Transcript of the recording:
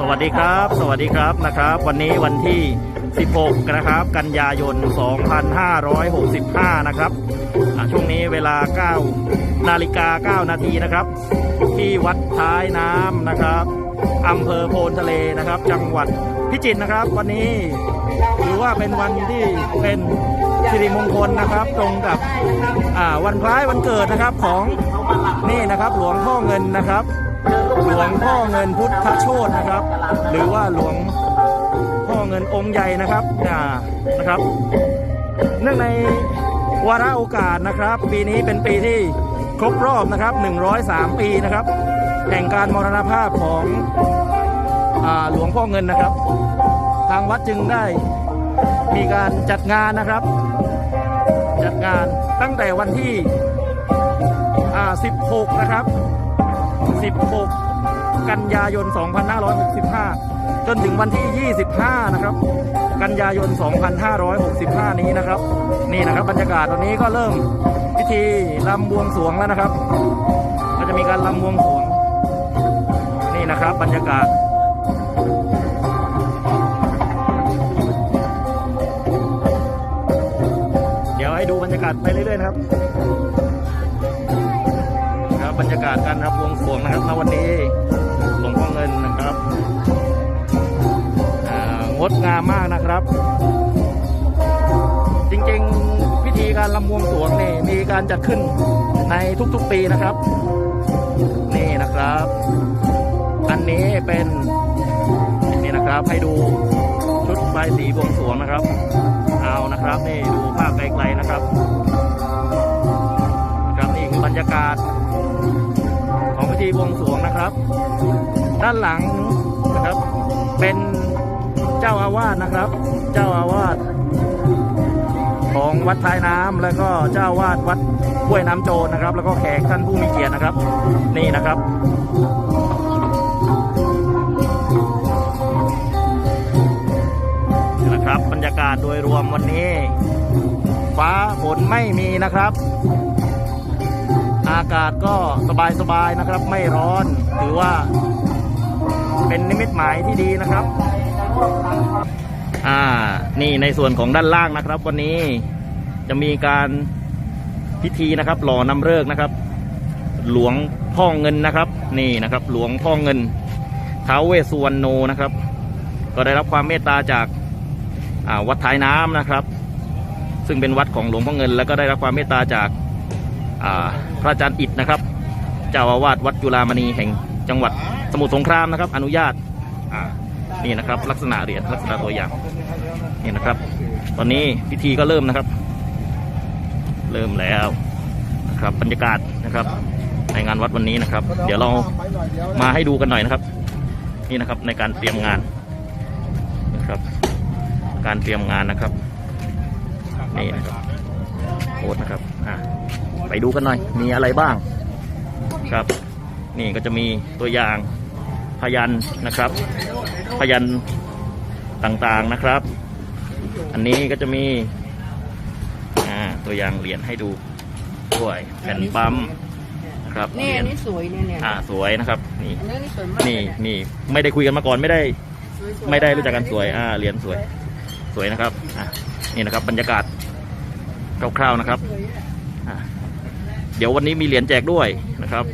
สวัสดีครับ สวัสดีครับนะครับ วันนี้วันที่ 16 นะครับ กันยายน 2565 นะครับอ่าช่วงนี้เวลา 9 นาฬิกา 9 นาทีนะครับ ที่วัดท้ายน้ำนะครับอำเภอโพนทะเลนะครับ จังหวัดพิจิตรนะครับ วันนี้ถือว่าเป็นวันที่เป็นสิริมงคลนะครับ ตรงกับวันคล้ายวันเกิดนะครับของนี่นะครับ หลวงพ่อเงินนะครับ หลวงพ่อเงินพุทธโชตนะครับ หรือว่าหลวงพ่อเงินองค์ใหญ่นะครับนะครับ เนื่องในวาระโอกาสนะครับ ปีนี้เป็นปีที่ครบรอบนะครับ 103 ปีนะครับ แห่งการมรณภาพของอหลวงพ่อเงินนะครับ ทางวัดจึงได้มีการจัดงานนะครับ จัดงานตั้งแต่วันที่ 16 นะครับ 16 กันยายน 2565 จนถึงวันที่ 25 นะครับ กันยายน 2565 นี้นะครับ นี่นะครับบรรยากาศตอนนี้ก็เริ่มพิธีรำบวงสวงแล้วนะครับ ก็จะมีการรำบวงสวง นี่นะครับบรรยากาศเดี๋ยวให้ดูบรรยากาศไปเรื่อยๆนะครับ ครับบรรยากาศการรับวงสวงนะครับณวันนี้ งามมากนะครับ จริงๆพิธีการลำวงสวงนี่มีการจัดขึ้นในทุกๆปีนะครับ นี่นะครับ อันนี้เป็นนี่นะครับให้ดูชุดใบสีบวงสวงนะครับ เอานะครับนี่ดูภาพไกลๆนะครับนะครับนี่คือบรรยากาศของพิธีบวงสวงนะครับ ด้านหลังนะครับเป็น เจ้าอาวาสนะครับ เจ้าอาวาสของวัดท้ายน้ำแล้วก็เจ้าอาวาสวัดห้วยน้ำโจรนะครับ แล้วก็แขกท่านผู้มีเกียรตินะครับ นี่นะครับนี่นะครับ บรรยากาศโดยรวมวันนี้ ฟ้าฝนไม่มีนะครับ อากาศก็สบายๆนะครับ ไม่ร้อนถือว่า เป็นนิมิตหมายที่ดีนะครับ อ่า นี่ในส่วนของด้านล่างนะครับ วันนี้จะมีการพิธีนะครับหล่อนำเลิกนะครับ หลวงพ่อเงินนะครับ นี่นะครับ หลวงพ่อเงินท้าวเวสสุวรรณโนนะครับ ก็ได้รับความเมตตาจากาวัดท้ายน้ำนะครับ ซึ่งเป็นวัดของหลวงพ่อเงิน แล้วก็ได้รับความเมตตาจากาพระอาจารย์อิดนะครับ เจ้าอาวาสวัดจุฬามณีแห่งจังหวัด สมุทรสงครามนะครับ อนุญาตนี่นะครับ ลักษณะเหรียญลักษณะตัวอย่างนี่นะครับ ตอนนี้พิธีก็เริ่มนะครับ เริ่มแล้วนะครับบรรยากาศนะครับ ในงานวัดวันนี้นะครับ เดี๋ยวเรามาให้ดูกันหน่อยนะครับ นี่นะครับในการเตรียมงานนะครับ การเตรียมงานนะครับนี่นะครับโค้ดนะครับอะไปดูกันหน่อยมีอะไรบ้างครับ นี่ก็จะมีตัวอย่าง พยันนะครับ พยันต่างๆนะครับ อันนี้ก็จะมีอ่าตัวอย่างเหรียญให้ดูด้วยแผ่นปั๊มนะครับนี่เหรียอัญนนี้สวยเนี่ยเนี่ยอ่าสวยนะครับนี่อันนี้นี่สวยมากนี่นี่ไม่ได้คุยกันมาก่อนไม่ได้สวยๆไม่ได้รู้จักกันสวยอ่าเหรียญสวย สวยนะครับอะนี่นะครับ บรรยากาศคร่าวๆนะครับสวยอะอะเดี๋ยววันนี้มีเหรียญแจกด้วยนะครับ